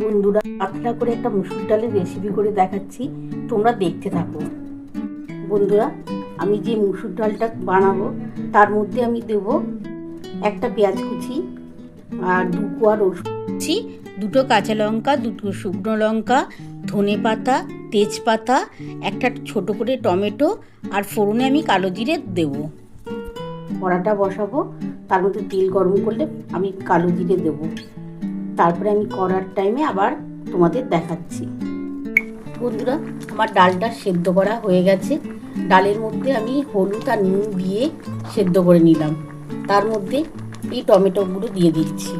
বন্ধুরা পাতলা করে একটা মুসুর ডালের রেসিপি করে দেখাচ্ছি, তোমরা দেখতে থাকো। বন্ধুরা, আমি যে মুসুর ডালটা বানাবো, তার মধ্যে আমি দেব একটা পেঁয়াজ কুচি আর দু কোয়া রসুন কুচি, দুটো কাঁচা লঙ্কা, দুটো শুকনো লঙ্কা, ধনে পাতা, তেজপাতা, একটা ছোট করে টমেটো আর ফোড়নে আমি কালো জিরে দেবো। কড়াটা বসাবো, তার মধ্যে তেল গরম করলে আমি কালো জিরে দেবো। তারপরে আমি করার টাইমে আবার তোমাদের দেখাচ্ছি। বন্ধুরা, আমার ডালটা সেদ্ধ করা হয়ে গেছে। ডালের মধ্যে আমি হলুদ আর নুন দিয়ে সেদ্ধ করে নিলাম। তার মধ্যে এই টমেটোগুলো দিয়ে দিচ্ছি।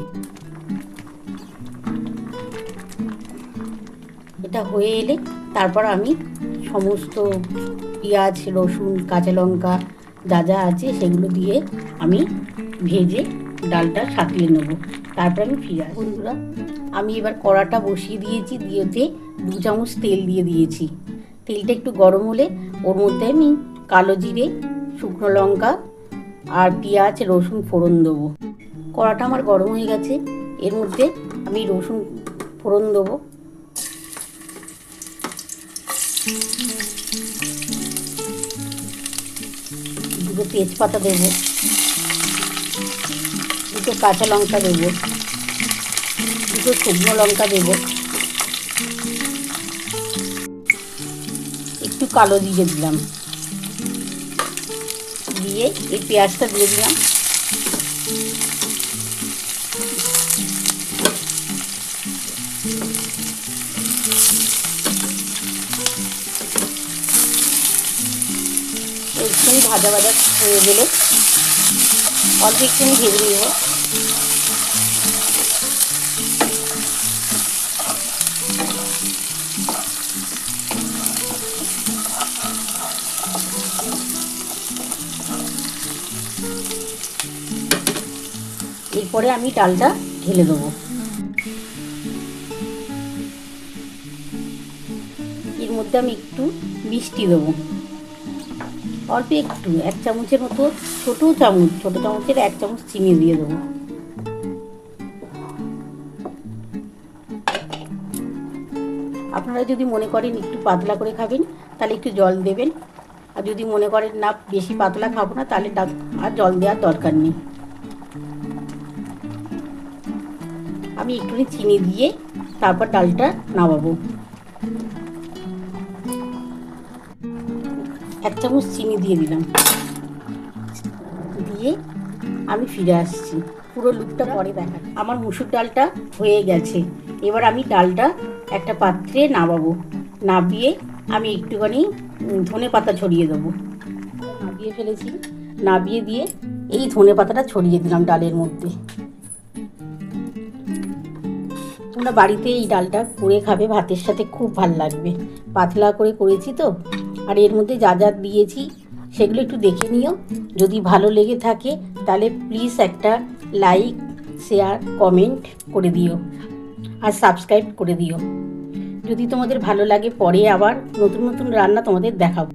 এটা হয়ে এলে তারপর আমি সমস্ত পেঁয়াজ, রসুন, কাঁচা লঙ্কা যা যা আছে সেগুলো দিয়ে আমি ভেজে ডালটা সাঁতলে নেব। তারপর আমি ফিরে আসব। বন্ধুরা, আমি এবার কড়াটা বসিয়ে দিয়েছি দিয়েতে দু চামচ তেল দিয়ে দিয়েছি। তেলটা একটু গরম হলে ওর মধ্যে আমি কালো জিরে, শুকনো লঙ্কা আর পেঁয়াজ, রসুন ফোড়ন দেবো। কড়াটা আমার গরম হয়ে গেছে, এর মধ্যে আমি রসুন ফোড়ন দেবো। দুটো তেজপাতা দেবো। দুটো কাঁচা লঙ্কা দেবো, দুটো শুকনো লঙ্কা দেবো। একটু কালো দিয়ে দিলাম। দিয়ে এই পেঁয়াজটা দিয়ে দিলাম। ভাজা ভাজা হয়ে গেলে অল্প একটুখানি ভেজে নেব এরপরে আমি ডালটা ঢেলে দেবো। এর মধ্যে আমি একটু মিষ্টি দেবো। অল্প একটু, এক চামচের মতো ছোটো চামচ, ছোটো চামচের এক চামচ চিনি দিয়ে দেবো। আপনারা যদি মনে করেন একটু পাতলা করে খাবেন, তাহলে একটু জল দেবেন। আর যদি মনে করেন না, বেশি পাতলা খাব না, তাহলে আর জল দেওয়ার দরকার নেই। আমি একটুখানি চিনি দিয়ে তারপর ডালটা নামাবো। এক চামচ চিনি দিয়ে দিলাম। দিয়ে আমি ফিরে আসছি। পুরো লুকটা পরে দেখা আমার মুসুর ডালটা হয়ে গেছে। এবার আমি ডালটা একটা পাত্রে নামাবো। নাবিয়ে আমি একটুখানি ধনে পাতা ছড়িয়ে দেবো। নাবিয়ে ফেলেছি। নাবিয়ে দিয়ে এই ধনে পাতাটা ছড়িয়ে দিলাম ডালের মধ্যে। তোমরা বাড়িতে এই ডালটা করে খাবে। ভাতের সাথে খুব ভালো লাগবে। পাতলা করে করেছি তো। আর এর মধ্যে যা যা দিয়েছি, সেগুলো একটু দেখে নিও। যদি ভালো লেগে থাকে, তাহলে প্লিজ একটা লাইক শেয়ার কমেন্ট করে দিও আর সাবস্ক্রাইব করে দিও। যদি তোমাদের ভালো লাগে, পরে আবার নতুন নতুন রান্না তোমাদের দেখাবো।